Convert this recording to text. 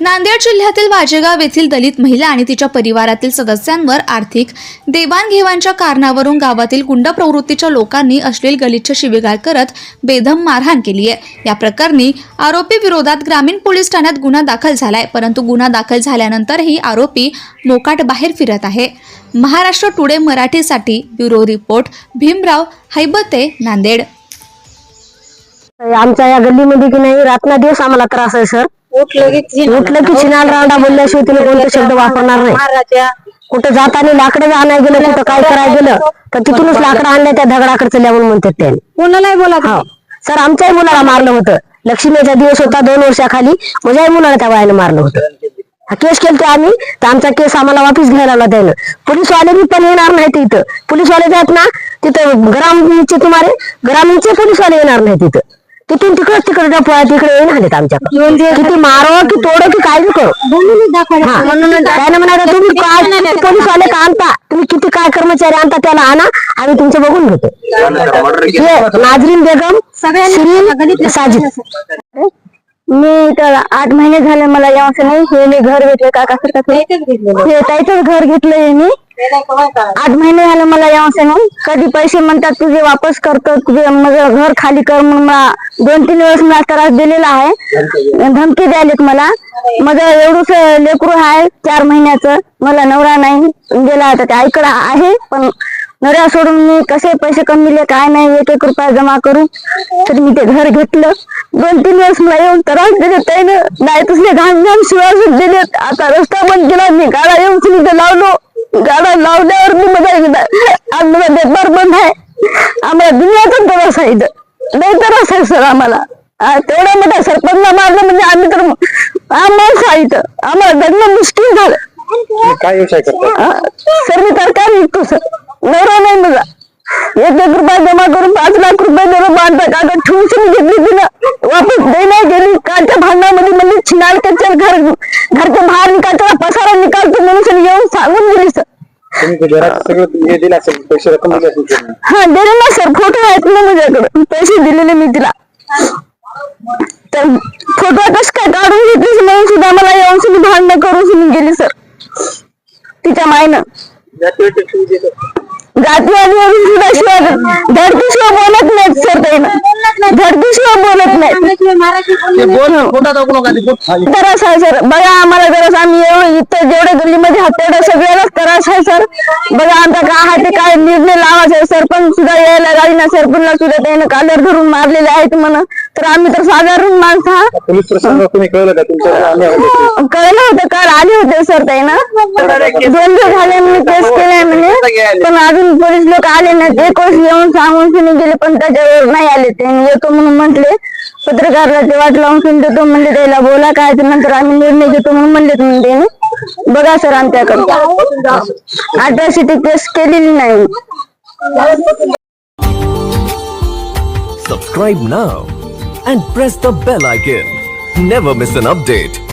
नांदेड जिल्ह्यातील वाजेगाव येथील दलित महिला आणि तिच्या परिवारातील सदस्यांवर आर्थिक देवाणघेवाणच्या कारणावरून गावातील गुंड प्रवृत्तीच्या लोकांनी अश्लील गलिच्छ शिवीगाळ करत बेदम मारहाण केली आहे. या प्रकरणी आरोपी विरोधात ग्रामीण पोलीस ठाण्यात गुन्हा दाखल झालाय परंतु गुन्हा दाखल झाल्यानंतरही आरोपी मोकाट बाहेर फिरत आहे. महाराष्ट्र टुडे मराठीसाठी ब्युरो रिपोर्ट भीमराव हैबते नांदेड. आमच्या या गल्लीमध्ये की नाही रातना दिवस आम्हाला त्रास आहे सर. उठलं की उठलं की छिनाल रांडा बोलल्याशिवाय कोणते शब्द वापरणार नाही. कुठं जाताना लाकडं आणायला गेलं कुठं काय करायला गेलं तर तिथूनच लाकडं आणल्या त्या दगडाकडे चल्या म्हणून म्हणतात त्यांनी. कोणालाही बोला हो. सर आमच्याही मुलाला मारलं होतं. लक्ष्मीचा दिवस होता दोन वर्षाखाली. माझ्याही मुलाला त्या वयाने मारलं होतं. हा केस केलते आम्ही तर आमचा केस आम्हाला वापस घ्यायला आला त्यानं. पोलीसवाले बी पण येणार नाहीत इथं. पोलीसवाले जात ना तिथं ग्रामीणचे तुम्हाला ग्रामीणचे पोलीसवाले येणार नाही तिथं तिथून तिकडे तिकडे डपळा तिकडे येऊन आलेत आमच्याकडे. किती मारो की तोडो की काय बी करू हा. म्हणाले तुम्ही काय पोलीसवाले का आणता? तुम्ही किती काय कर्मचारी आणता त्याला आणा आम्ही तुमचं बघून घेतो. हे नाजरीन बेगम शिरीन साजिद. मी तर आठ महिने झाले मला यावं नाही हे मी घर घेतलं काका सर हे त्याच घर घेतलंय मी. आठ महिने झाले मला येऊन नाही. कधी पैसे म्हणतात तुझे वापस करतो तुझे माझं घर खाली कर म्हणून मला दोन तीन वेळेस मला त्रास दिलेला आहे. धमकी द्यायलेत मला. माझं एवढंच लेकरू आहे चार महिन्याचं. मला नवरा नाही गेला आता ते आईकडे आहे पण नवऱ्या सोडून मी कसे पैसे कमविले काय नाही एक एक रुपया जमा करू तर मी ते घर घेतलं. दोन तीन वेळेस मला येऊन त्रास दिले त्यानं नाही तसले घाम घाम शिवाय दिले आता रस्ता बंद केला मी गाडा येऊन तिथे लावलो. गाडा लावल्यावर मी माझा आज माझा व्यापार बंद आहे आम्हाला दुनियाचा त्रास आहे लय त्रास आहे सर आम्हाला. आ, तेवढ्या मोठ्या सरपंच मारलं म्हणजे आम्ही तर आम्हाला आहे आम्हाला जगणं मुश्किल झालं. काय व्यवसाय करता? सर मी तरकारी विकतो सर? नवरा नाही माझा. एक एक रुपया जमा करून पाच लाख रुपये दिलं बांधता कागद ठेवून घेतली तिनं. वापस दे नाही गेली. कालच्या भांडणामध्ये म्हणजे छिनाल के चल घर घरच्या बाहेर निकालचा पसारा निकालतो म्हणून सर येऊन सांगून गेली सर तुम्ही ते घराचं सगळं हे दिलं असेल पैसे रक्कम दिली असेल त्यांनी. हा दिले ना सर फोटो आहेत ना माझ्याकडे. पैसे दिलेले मी तिला. तर फोटो कस काय काढून घेतलीस म्हणून सुद्धा मला येऊन सुद्धा भांडणं करून सुद्धा गेली सर. तिच्या मायनं. जातीवादी वरून सुद्धा शिवाय धडकीशिवाय बोलत नाहीत सर त्यानं धडकीशिवाय बोलत नाहीत. त्रास आहे सर. बघा आम्हाला त्रास आम्ही येऊ इथं जेवढे गल्लीमध्ये आहात तेवढं त्रास आहे सर. बघा आमचा काय आहे ते काय निर्णय लावायचा आहे सरपंच सुद्धा यायला गाडी ना सरपंचला सुद्धा त्यानं कालर धरून मारलेले आहेत म्हणा. तर आम्ही तर साधारण माणसं हा. पोलीस प्रशासनाला तुम्ही कळलं का? तुमच्या होते कळलं होतं काल आले होते सर ताई ना. दोन दिवस झाले मी केस केलाय म्हणे. पण अजून पोलीस लोक आले नाही ते कोर्स येऊन सांगून सुनी गेले पण त्याच्यावर नाही आले ते. येतो म्हणून म्हटले पत्रकारला ते वाट लावून सुन देतो म्हणले त्याला बोला काय ते नंतर आम्ही निर्णय घेतो म्हणून म्हणले तुम्ही त्याने. बघा सर आमच्याकडे अट्रॉसिटी केस केलेली नाही Subscribe now and press the bell icon. Never miss an update.